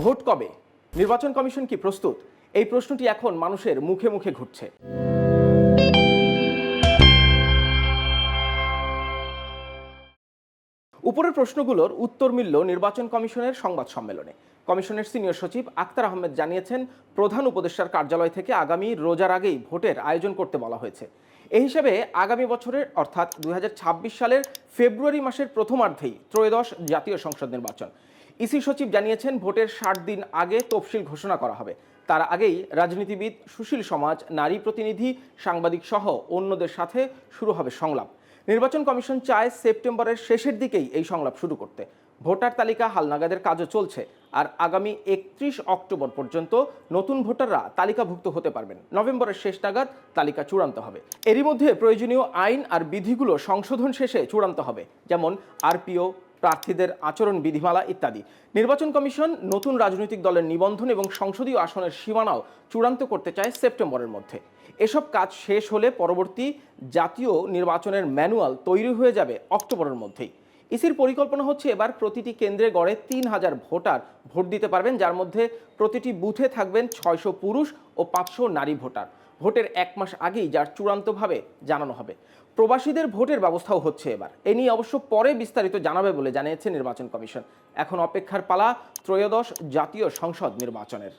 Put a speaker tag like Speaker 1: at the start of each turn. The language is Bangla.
Speaker 1: ভোট কবে? নির্বাচন কমিশন কি প্রস্তুত? এই প্রশ্নটি এখন মানুষের মুখে মুখে ঘুরছে। উপরের প্রশ্নগুলোর উত্তর মিলল নির্বাচন কমিশনের সংবাদ সম্মেলনে। কমিশনের সিনিয়র সচিব আক্তার আহমেদ জানিয়েছেন, প্রধান উপদেষ্টার কার্যালয় থেকে আগামী রোজার আগেই ভোটের আয়োজন করতে বলা হয়েছে। এই হিসেবে আগামী বছরের, অর্থাৎ দুই হাজার ছাব্বিশ সালের ফেব্রুয়ারি মাসের প্রথমার্ধেই ত্রয়োদশ জাতীয় সংসদ নির্বাচন। ইসি সচিব জানিয়েছেন ভোটের ষাট দিন আগে তফসিল ঘোষণা করা হবে। তার আগেই রাজনীতিবিদ সুশীল সমাজ, নারী প্রতিনিধি, সাংবাদিক সহ অন্যদের সাথে শুরু হবে সংলাপ। নির্বাচন কমিশন চায় সেপ্টেম্বরের শেষের দিকেই এই সংলাপ শুরু করতে। ভোটার তালিকা হালনাগাদের কাজও চলছে আর আগামী একত্রিশ অক্টোবর পর্যন্ত নতুন ভোটাররা তালিকাভুক্ত হতে পারবেন। নভেম্বরের শেষ নাগাদ তালিকা চূড়ান্ত হবে। এরই মধ্যে প্রয়োজনীয় আইন আর বিধিগুলো সংশোধন শেষে চূড়ান্ত হবে, যেমন আরপিও প্রার্থীদের আচরণ, বিধিমালা ইত্যাদি। নির্বাচন কমিশন নতুন রাজনৈতিক দলের নিবন্ধন এবং সংসদীয় আসনের সীমানাও চূড়ান্ত করতে চায় সেপ্টেম্বরের মধ্যে। এসব কাজ শেষ হলে পরবর্তী জাতীয় নির্বাচনের ম্যানুয়াল তৈরি হয়ে যাবে অক্টোবরের মধ্যেই। ইসির পরিকল্পনা হচ্ছে এবার প্রতিটি কেন্দ্রে গড়ে তিন হাজার ভোটার ভোট দিতে পারবেন, যার মধ্যে প্রতিটি বুথে থাকবেন ছয়শো পুরুষ ও পাঁচশো নারী ভোটার। ভোটের এক মাস আগেই যার চূড়ান্তভাবে জানানো হবে। প্রবাসীদের ভোটের ব্যবস্থাও হচ্ছে এবার। এ নিয়ে অবশ্য পরে বিস্তারিত জানাবে বলে জানিয়েছে নির্বাচন কমিশন। এখন অপেক্ষার পালা ত্রয়োদশ জাতীয় সংসদ নির্বাচনের।